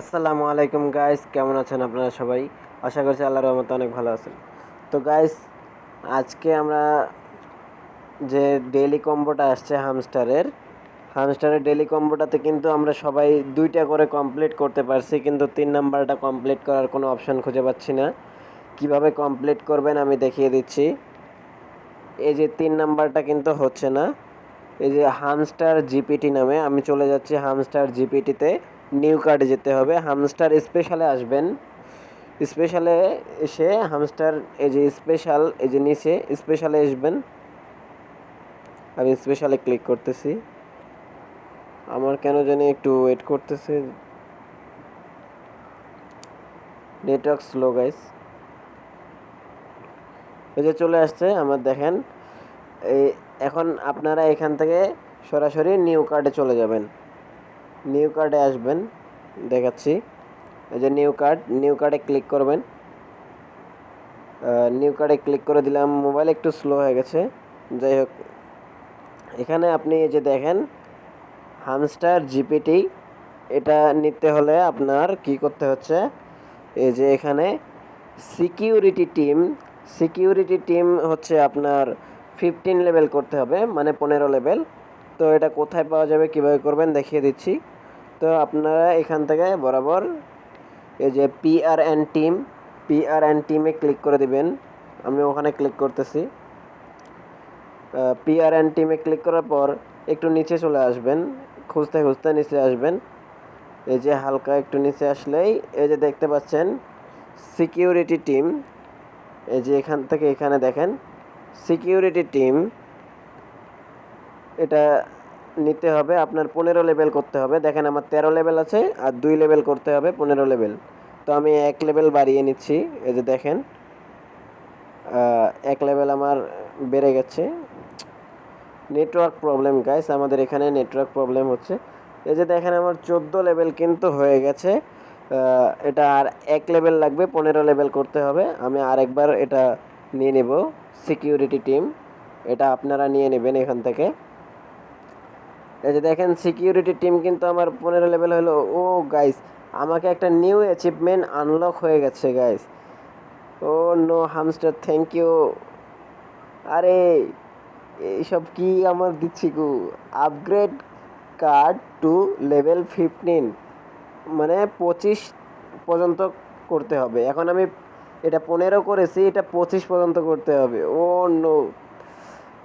আসসালামু আলাইকুম গাইস কেমন আছেন আপনারা সবাই? আশা করছি আল্লাহর রহমতে অনেক ভালো আছেন। তো গাইস আজকে আমরা যে ডেইলি কম্বোটা আসছে হামস্টারের হামস্টারের ডেইলি কম্বোটাতে কিন্তু আমরা সবাই দুইটা করে কমপ্লিট করতে পারছি, কিন্তু তিন নাম্বারটা কমপ্লিট করার কোনো অপশন খুঁজে পাচ্ছি না। কীভাবে কমপ্লিট করবেন আমি দেখিয়ে দিচ্ছি। এই যে তিন নাম্বারটা কিন্তু হচ্ছে না। এই যে হামস্টার জিপিটি নামে, আমি চলে যাচ্ছি হামস্টার জিপিটিতে নিউ কার্ডে যেতে হবে। হামস্টার স্পেশালে আসবেন। স্পেশালে এসে হামস্টার এই যে স্পেশাল এই যে নিচে স্পেশালে আসবেন। আমি স্পেশালে ক্লিক করতেছি। আমার কেন জানি একটু ওয়েট করতেছে। নেটওয়ার্ক স্লো গাইস এই যে চলে আসছে, আমার দেখেন। এই এখন আপনারা এখান থেকে সরাসরি নিউ কার্ডে চলে যাবেন। নিউ কার্ডে আসবেন, দেখাচ্ছি। এই যে নিউ কার্ড, নিউ কার্ডে ক্লিক করবেন। নিউ কার্ডে ক্লিক করে দিলাম, মোবাইল একটু স্লো হয়ে গেছে। যাই হোক, এখানে আপনি এই যে দেখেন, হামস্টার জিপিটি, এটা নিতে হলে আপনার কি করতে হচ্ছে? এই যে এখানে সিকিউরিটি টিম সিকিউরিটি টিম হচ্ছে আপনার ফিফটিন লেভেল করতে হবে মানে পনেরো লেভেল। তো এটা কোথায় পাওয়া যাবে, কীভাবে করবেন দেখিয়ে দিচ্ছি। তো আপনারা এখান থেকে বরাবর এই যে PR N team PR N টিমে ক্লিক করে দিবেন। আমি ওখানে ক্লিক করতেছি। পিআর এন টিমে ক্লিক করার পর একটু নিচে চলে আসবেন। খুঁজতে খুঁজতে নিচে আসবেন। এই যে হালকা একটু নিচে আসলেই এই যে দেখতে পাচ্ছেন সিকিউরিটি টিম এই যে এখান থেকে এখানে দেখেন সিকিউরিটি টিম এটা নিতে হবে, আপনার পনেরো লেভেল করতে হবে। দেখেন আমার তেরো লেভেল আছে আর দুই লেভেল করতে হবে পনেরো লেভেল তো আমি এক লেভেল বাড়িয়ে নিচ্ছি, এই যে দেখেন। এক লেভেল আমার বেড়ে গেছে। নেটওয়ার্ক প্রবলেম গাইস আমাদের এখানে নেটওয়ার্ক প্রবলেম হচ্ছে। এই যে দেখেন আমার চোদ্দ লেভেল কিন্তু হয়ে গেছে। এটা আর এক লেভেল লাগবে, পনেরো লেভেল করতে হবে। আমি আরেকবার এটা নিয়ে নেব। সিকিউরিটি টিম এটা আপনারা নিয়ে নেবেন এখান থেকে। এই যে দেখেন সিকিউরিটি টিম কিন্তু আমার পনেরো লেভেল হলো। ও গাইস আমাকে একটা নিউ অ্যাচিভমেন্ট আনলক হয়ে গেছে guys oh no hamster thank you আরে, এইসব কি আমার দিচ্ছি গু? Upgrade card to level fifteen মানে পঁচিশ পর্যন্ত করতে হবে। এখন আমি এটা পনেরো করেছি, এটা পঁচিশ পর্যন্ত করতে হবে। ও no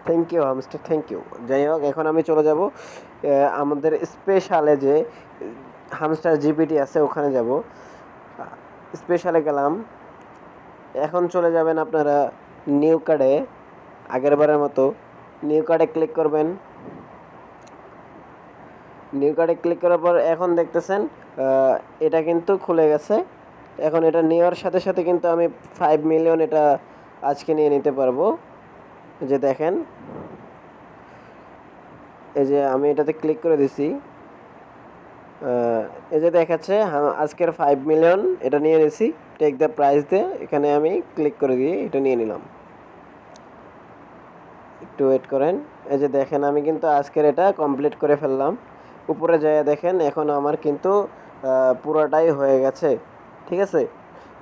thank you hamster thank you যাই হোক এখন আমি চলে যাব আমাদের স্পেশালে যে হামস্টার জিপিটি আছে, ওখানে যাব। স্পেশালে গেলাম। এখন চলে যাবেন আপনারা নিউ কার্ডে আগের বারের মতো। নিউ কার্ডে ক্লিক করবেন। নিউ কার্ডে ক্লিক করার পর এখন দেখতেছেন এটা কিন্তু খুলে গেছে। এখন এটা নেওয়ার সাথে সাথে কিন্তু আমি ফাইভ মিলিয়ন এটা আজকে নিয়ে নিতে পারব। যে দেখেন, এই যে আমি এটাতে ক্লিক করে দিছি। এই যে দেখাচ্ছে আজকের ফাইভ মিলিয়ন এটা নিয়ে নিছি টেক দ্য প্রাইস দিয়ে এখানে আমি ক্লিক করে দিয়ে এটা নিয়ে নিলাম। একটু ওয়েট করেন, এই যে দেখেন, আমি কিন্তু আজকের এটা কমপ্লিট করে ফেললাম। উপরে যায় দেখেন, এখন আমার কিন্তু পুরোটাই হয়ে গেছে, ঠিক আছে?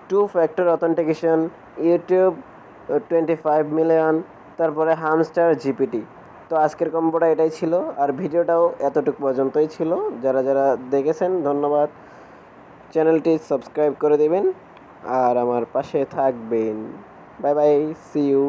Two factor authentication YouTube twenty five million তারপরে হামস্টার জিপিটি তো আজকের কম্বোটা এটাই ছিল, আর ভিডিওটাও এতটুকু পর্যন্তই ছিল। যারা যারা দেখেছেন, ধন্যবাদ। চ্যানেলটি সাবস্ক্রাইব করে দেবেন, আর আমার পাশে থাকবেন। Bye bye C you